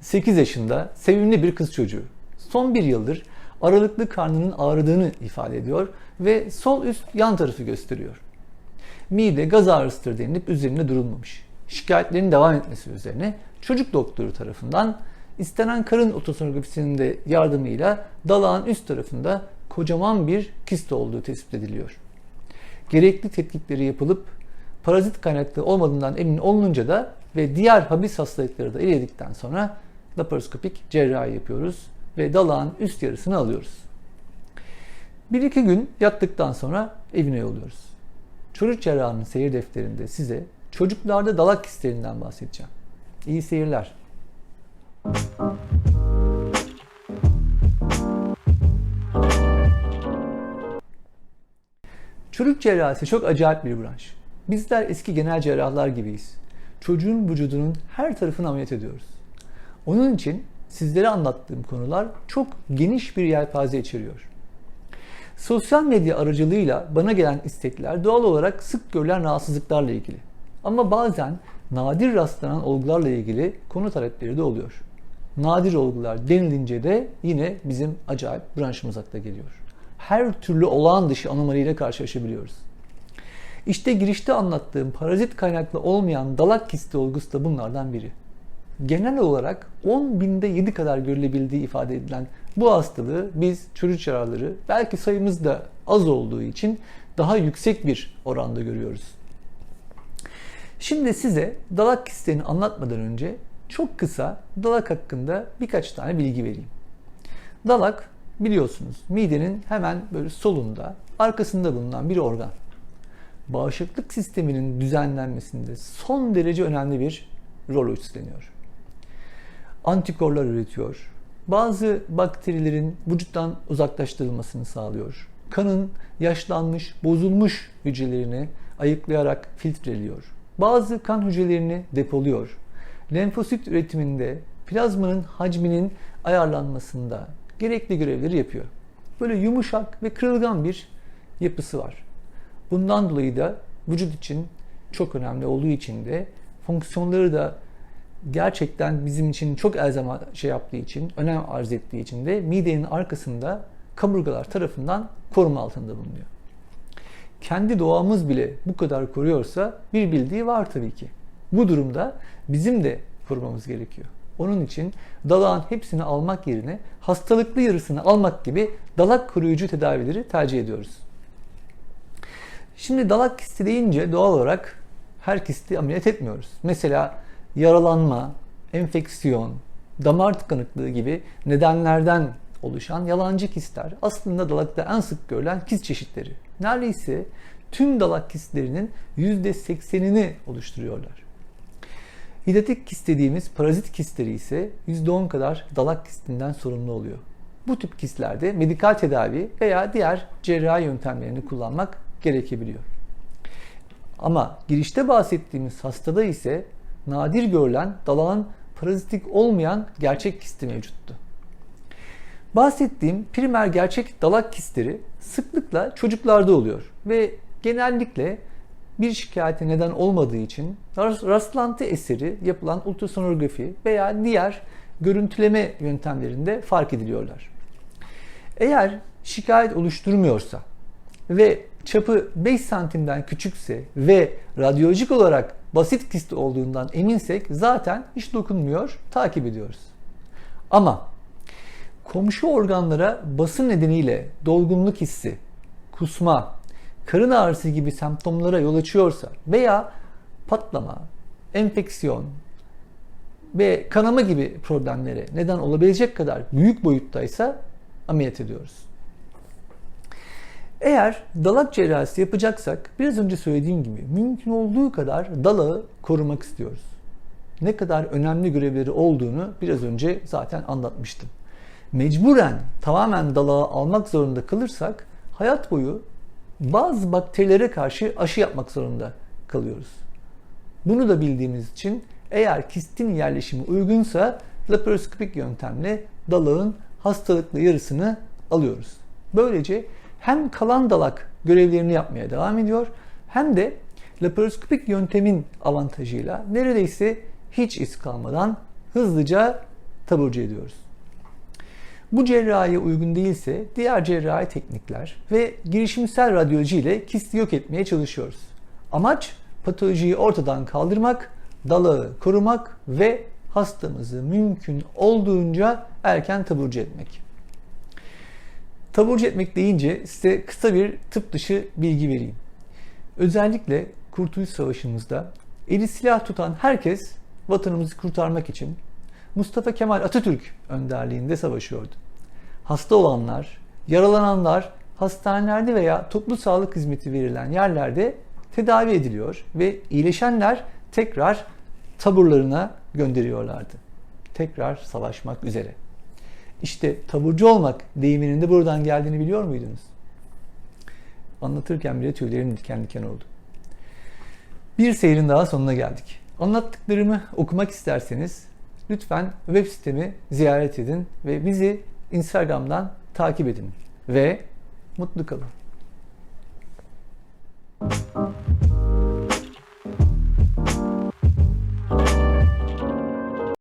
8 yaşında sevimli bir kız çocuğu. Son bir yıldır aralıklı karnının ağrıdığını ifade ediyor ve sol üst yan tarafı gösteriyor. Mide gaz ağrısıdır denilip üzerinde durulmamış. Şikayetlerin devam etmesi üzerine çocuk doktoru tarafından istenen karın ultrasonografisinin de yardımıyla dalağın üst tarafında kocaman bir kist olduğu tespit ediliyor. Gerekli tetkikleri yapılıp parazit kaynaklı olmadığından emin olununca da ve diğer habis hastalıkları da eledikten sonra laparoskopik cerrahi yapıyoruz ve dalağın üst yarısını alıyoruz. Bir iki gün yattıktan sonra evine yolluyoruz. Çocuk cerrahının seyir defterinde size çocuklarda dalak kistlerinden bahsedeceğim. İyi seyirler. Çocuk cerrahisi çok acayip bir branş. Bizler eski genel cerrahlar gibiyiz. Çocuğun vücudunun her tarafını ameliyat ediyoruz. Onun için sizlere anlattığım konular çok geniş bir yelpaze içeriyor. Sosyal medya aracılığıyla bana gelen istekler doğal olarak sık görülen rahatsızlıklarla ilgili. Ama bazen nadir rastlanan olgularla ilgili konu talepleri de oluyor. Nadir olgular denilince de yine bizim acayip branşımız akla geliyor. Her türlü olağan dışı anomaliyle karşılaşabiliyoruz. İşte girişte anlattığım parazit kaynaklı olmayan dalak kisti olgusu da bunlardan biri. Genel olarak 10 binde 7 kadar görülebildiği ifade edilen bu hastalığı biz çocuk cerrahları belki sayımız da az olduğu için daha yüksek bir oranda görüyoruz. Şimdi size dalak kistlerini anlatmadan önce çok kısa dalak hakkında birkaç tane bilgi vereyim. Dalak biliyorsunuz midenin hemen böyle solunda, arkasında bulunan bir organ. Bağışıklık sisteminin düzenlenmesinde son derece önemli bir rol üstleniyor. Antikorlar üretiyor. Bazı bakterilerin vücuttan uzaklaştırılmasını sağlıyor. Kanın yaşlanmış, bozulmuş hücrelerini ayıklayarak filtreliyor. Bazı kan hücrelerini depoluyor. Lenfosit üretiminde, plazmanın hacminin ayarlanmasında gerekli görevleri yapıyor. Böyle yumuşak ve kırılgan bir yapısı var. Bundan dolayı da vücut için çok önemli olduğu için de fonksiyonları da gerçekten bizim için çok elzem şey yaptığı için, önem arz ettiği için de midenin arkasında kaburgalar tarafından koruma altında bulunuyor. Kendi doğamız bile bu kadar koruyorsa bir bildiği var tabii ki. Bu durumda bizim de korumamız gerekiyor. Onun için dalağın hepsini almak yerine hastalıklı yarısını almak gibi dalak koruyucu tedavileri tercih ediyoruz. Şimdi dalak kisti deyince doğal olarak her kisti ameliyat etmiyoruz. Mesela yaralanma, enfeksiyon, damar tıkanıklığı gibi nedenlerden oluşan yalancı kistler aslında dalakta en sık görülen kist çeşitleri. Neredeyse tüm dalak kistlerinin %80'ini oluşturuyorlar. Hidatik kist dediğimiz parazit kistleri ise %10 kadar dalak kistinden sorumlu oluyor. Bu tip kistlerde medikal tedavi veya diğer cerrahi yöntemlerini kullanmak gerekebiliyor. Ama girişte bahsettiğimiz hastada ise nadir görülen dalağın parazitik olmayan gerçek kisti mevcuttu. Bahsettiğim primer gerçek dalak kistleri sıklıkla çocuklarda oluyor ve genellikle bir şikayete neden olmadığı için rastlantı eseri yapılan ultrasonografi veya diğer görüntüleme yöntemlerinde fark ediliyorlar. Eğer şikayet oluşturmuyorsa ve çapı 5 santimden küçükse ve radyolojik olarak basit kist olduğundan eminsek zaten hiç dokunmuyor, takip ediyoruz. Ama komşu organlara basın nedeniyle dolgunluk hissi, kusma, karın ağrısı gibi semptomlara yol açıyorsa veya patlama, enfeksiyon ve kanama gibi problemlere neden olabilecek kadar büyük boyuttaysa ameliyat ediyoruz. Eğer dalak cerrahisi yapacaksak biraz önce söylediğim gibi mümkün olduğu kadar dalağı korumak istiyoruz. Ne kadar önemli görevleri olduğunu biraz önce zaten anlatmıştım. Mecburen tamamen dalağı almak zorunda kalırsak hayat boyu bazı bakterilere karşı aşı yapmak zorunda kalıyoruz. Bunu da bildiğimiz için eğer kistin yerleşimi uygunsa laparoskopik yöntemle dalağın hastalıklı yarısını alıyoruz. Böylece hem kalan dalak görevlerini yapmaya devam ediyor hem de laparoskopik yöntemin avantajıyla neredeyse hiç iz kalmadan hızlıca taburcu ediyoruz. Bu cerrahiye uygun değilse diğer cerrahi teknikler ve girişimsel radyoloji ile kisti yok etmeye çalışıyoruz. Amaç patolojiyi ortadan kaldırmak, dalağı korumak ve hastamızı mümkün olduğunca erken taburcu etmek. Taburcu etmek deyince size kısa bir tıp dışı bilgi vereyim. Özellikle Kurtuluş Savaşı'mızda eli silah tutan herkes vatanımızı kurtarmak için Mustafa Kemal Atatürk önderliğinde savaşıyordu. Hasta olanlar, yaralananlar hastanelerde veya toplu sağlık hizmeti verilen yerlerde tedavi ediliyor ve iyileşenler tekrar taburlarına gönderiyorlardı. Tekrar savaşmak üzere. İşte taburcu olmak deyiminin de buradan geldiğini biliyor muydunuz? Anlatırken bile tüylerim diken diken oldu. Bir seyrin daha sonuna geldik. Anlattıklarımı okumak isterseniz lütfen web sitemi ziyaret edin ve bizi Instagram'dan takip edin ve mutlu kalın.